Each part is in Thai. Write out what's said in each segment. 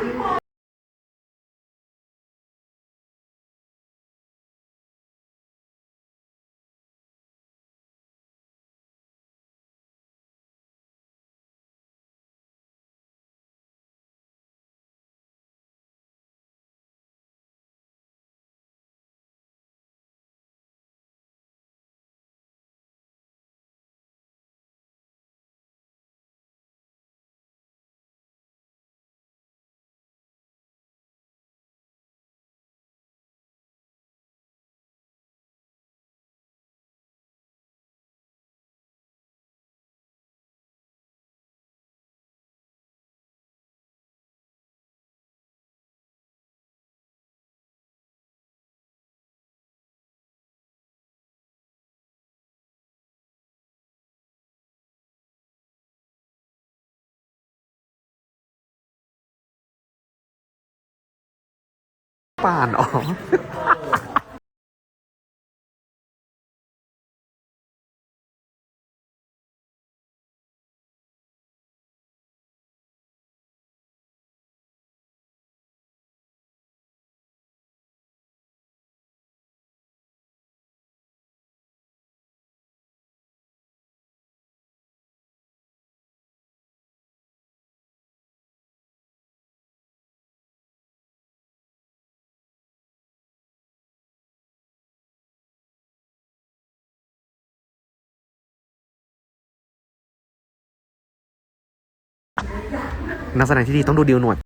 พี่พล ป่านอ๋อ นักแสดงที่ดีต้องดูดีลหนวด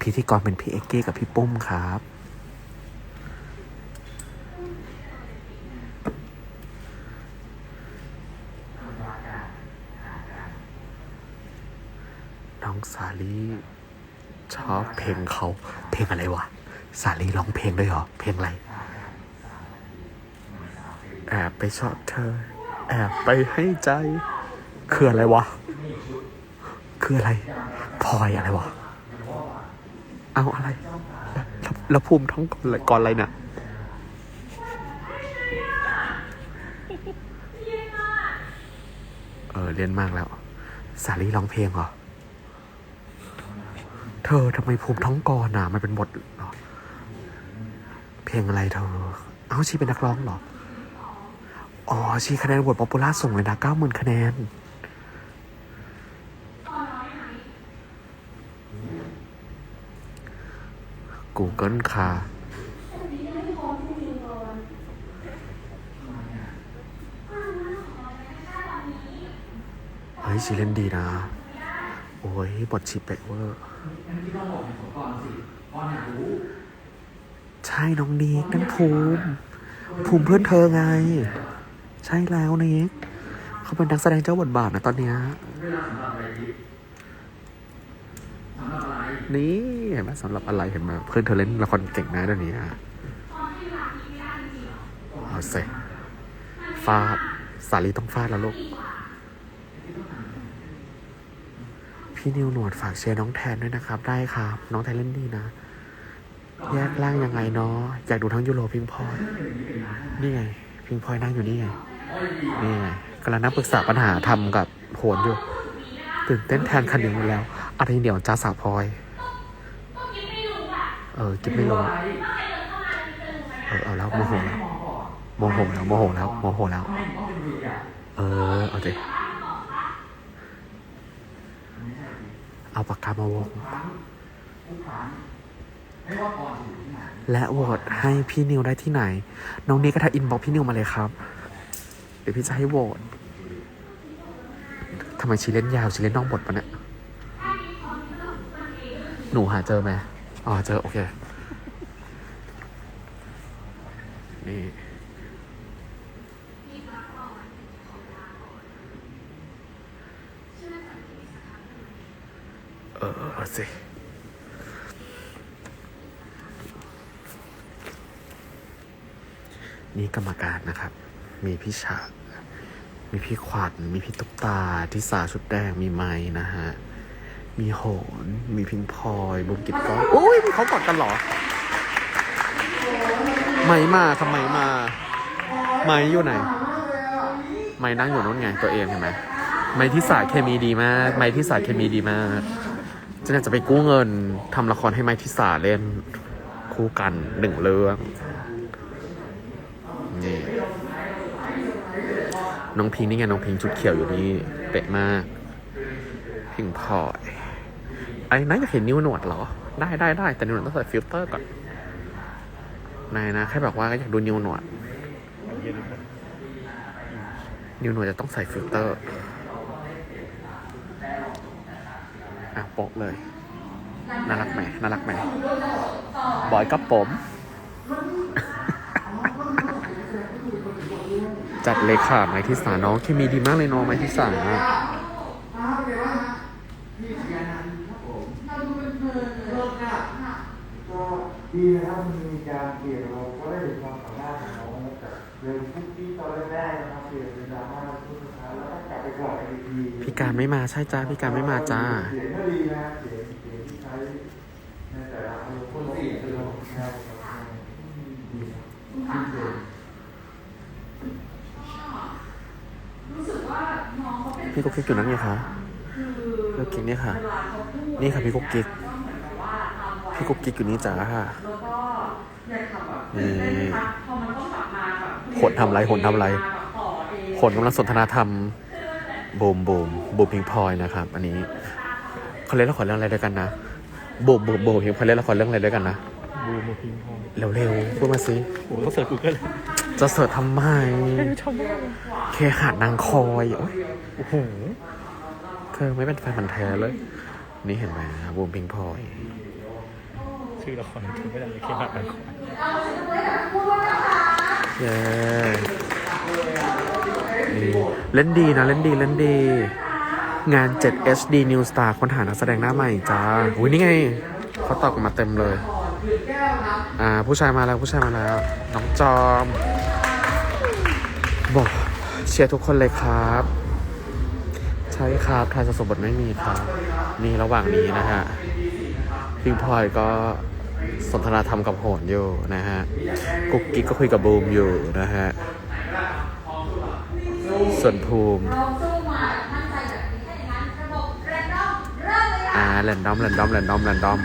พิธีกรเป็นพี่เอ็กเก้กับพี่ปุ้มครับน้องสาลีชอบเพลงเขาเพลงอะไรวะ สาลีร้องเพลงด้วยเหรอ เพลงอะไรแอบไปชอบเธอ แอบไปให้ใจ คืออะไรวะ คืออะไรพลอยอะไรวะ เอาอะไร แล้วภูมิท้องก่อนอะไรก่อนอะไรเนี่ยเออเรียนมากแล้ว สาลีร้องเพลงเหรอ เธอทำไมภูมิท้องก่อนอะ มันเป็นบทเหรอ เพลงอะไรเธอ เอ้าชีเป็นนักร้องเหรอ อ๋อชีคะแนนบทป๊อปปูล่าส่งเลยนะเก้าหมื่นคะแนน Google ค่ะเฮ้ยชีเล่นดีนะ โอ้ยบทชีเป็ดเวอร์ใช่น้องนิกนั่นภูมิภูมิเพื่อนเธอไง ใช่แล้วนิกเขาเป็นนักแสดงเจ้าบทบาทนะตอนเนี้ย นี่เห็นไหมสำหรับอะไรเห็นไหมเพื่อนเธอเล่นละครเก่งนะเดี๋ยวนี้อะเอาเสฟาดสาลีต้องฟาดแล้วลูก พี่นิวหนวดฝากเชียร์น้องแทนด้วยนะครับ ได้ครับ น้องแทนเล่นดีนะ แยกล่างยังไงเนาะอยากดูทั้งยูโรพิงพอยนี่ไง พิงพอยนั่งอยู่นี่ไง นี่ไงกำลังนั่งปรึกษาปัญหาทำกับโหนอยู่ ตื่นเต้นแทนคันหนึ่งอยู่แล้วอัธให้เดี๋ยวจ้าสาวพลอย ออกิ๊บไม่รู้เออเอาแล้วโมโหแล้วโมโหแล้วโมโหแล้วโมโหแล้ว เออเอาดิเอาปากกามาวงและโหวตให้พี่นิวได้ที่ไหน น้องนี้ก็ทักอินบอกพี่นิวมาเลยครับ เดี๋ยวพี่จะให้โหวตทำไมชีเล่นยาวชีเล่นนอกบทปะเนี่ย หนูหาเจอไหม อ๋อเจอโอเค นี่เออสินี่กรรมการนะครับ มีพี่ฉากมีพี่ขวัญ มีพี่ตุ๊กตาที่สาชุดแดง มีไม้นะฮะ มีโหน มีพิงพลอยบุมกิจก้อนโอ้ยเขากอดกันเหรอ ไม่มาทำไมมา ไม่อยู่ไหน ไม่นั่งอยู่นู้นไงตัวเองเห็นไหมไม่ที่สายเคมีดีมาก ไม่ที่สายเคมีดีมากฉันอยากจะไปกู้เงินทำละครให้ไม้ที่สาเล่นคู่กันหนึ่งเรื่องนี่น้องพิงนี่ไงน้องพิงชุดเขียวอยู่นี่เป๊ะมาก พิงพอยไอ้นายอยากเห็นนิ้วหนวดเหรอ ได้ได้ได้แต่นิ้วหนวดต้องใส่ฟิลเตอร์ก่อนนายนะแค่บอกว่าอยากดูนิ้วหนวด นิ้วหนวดจะต้องใส่ฟิลเตอร์ อะโปะเลย น่ารักไหมน่ารักไหมบอยกับผม จัดเลยค่ะไม้ที่สาน้องเคมีดีมากเลยน้องไม้ที่สา ดีนะครับมันมีการเปลี่ยนเราก็ได้เห็นความสามารถของน้องนะครับเดินคุกกี้ตอนแรกๆนะครับเปลี่ยนเป็นดราม่าช่วงสุดท้ายแล้วก็กลับไปก่อนอีกทีพี่การไม่มาใช่จ้าพี่การไม่มาจ้าเสียงก็ดีนะเสียงเสียงที่ใช้ในแต่ละอารมณ์คนเสี่คือเราใช่ครับดีดีเพี่กุ๊กกิ๊กอยู่นั่นไงคะพี่กุ๊กกิ๊กเนี่ยค่ะ นี่ค่ะพี่กุ๊กกิ๊ก พี่กุ๊กกิ๊กอยู่นี่จ้านี่ขนทำไรขนทำไรขนกำลังสนทนาธรรมบูมบูมบูมพิงพลอยนะครับ อันนี้เขาเล่นละครเรื่องอะไรด้วยกันนะบูมบูมบูมพิงพลอยเล่นละครเรื่องอะไรด้วยกันนะบูมพิงพองเร็วๆพูดมาสิผมก็เสิร์ชกูเกิลจะเสิร์ชทำไมชอบมากเคหานางคอยโอ๊ยโอ้โหเธอไม่เป็นแฟนพันธ์แท้เลย นี่เห็นไหมบูมพิงพลอย ชื่อละครไม่ได้เลยแค่หักกันคอยเย้นี่เล่นดีนะเล่นดีเล่นดี งาน 7 HD New Star ค้นหานักแสดงหน้าใหม่จ้าอุ้ยนี่ไงเขาตอบกันมาเต็มเลย อ่า ผู้ชายมาแล้วผู้ชายมาแล้ว น้องจอม บอกเชียร์ทุกคนเลยครับ ใช่ครับทายสมบทไม่มีครับ นี่ระหว่างนี้นะฮะพิงพลอยก็ สนทนาธรรมกับโหนอยู่นะฮะ กุ๊กกิ๊กก็คุยกับบูมอยู่นะฮะ ส่วนภูมิเราสู้มาแบบมั่นใจแบบนี้ถ้าอย่างนั้นระบบแรนดอมเริ่มเลยค่ะอ่าแรนดอมแรนดอมแรนดอมแรนดอม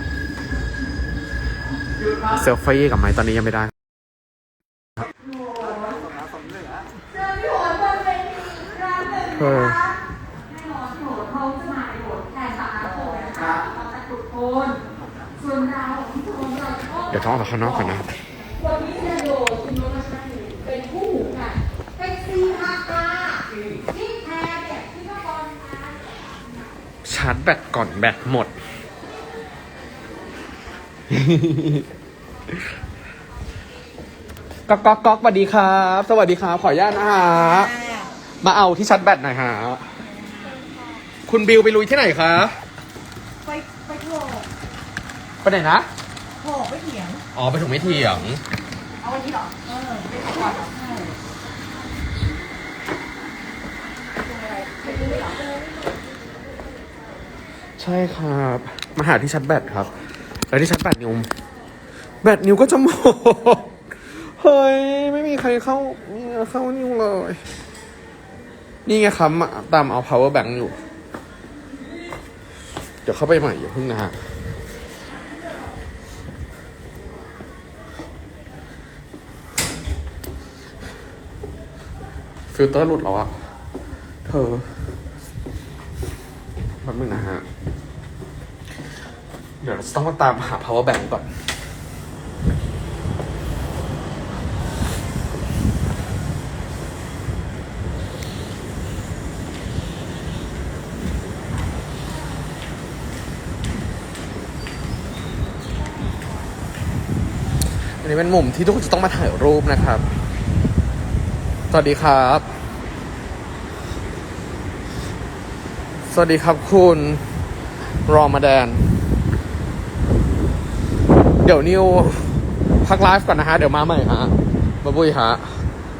เซลฟี่กับไม้ตอนนี้ยังไม่ได้เจออ ดี๋ยวต้องออกไปข้างนอกก่อนนะวันนี้เรียนโดยคุณนชัยเป็นผู้ค่ะ เป็นซีฮาคาที่แทนเนี่ยที่นครนะคะชาร์จแบตก่อนแบตหมด ก๊อกก๊อกก๊อกสวัสดีครับ สวัสดีครับ ขออนุญาตนะฮะ มาเอาที่ชาร์จแบตหน่อยฮะ คุณบิวไปลุยที่ไหนคะ ไปไปโถไปไหนนะ โถไปเถียงอ๋อไปถึงไม่เถียง เอาวันนี้เหรอ เออไปขอก่อนเหรอใช่ใช่ครับมาหาที่ชาร์จแบตครับแล้วที่ชาร์จแบตนิวแบตนิวก็จะหมดเฮ้ยไม่มีใครเข้าไม่มีใครเข้านิวเลย นี่ไงครับมาตามเอา power bank อยู่ เดี๋ยวเข้าไปใหม่อย่าเพิ่งนะฮะ ฟิลเตอร์หลุดแล้วอะเธอแป๊บนึงนะฮะ เดี๋ยวเราต้องมาตามหา power bank ก่อน อันนี้เป็นมุมที่ทุกคนจะต้องมาถ่ายรูปนะครับ วัสดีครับ สวัสดีครับคุณรอมาแดน เดี๋ยวนิวพักไลฟ์ก่อนนะฮะ เดี๋ยวมาใหม่ฮะบ๊ายบุยฮะ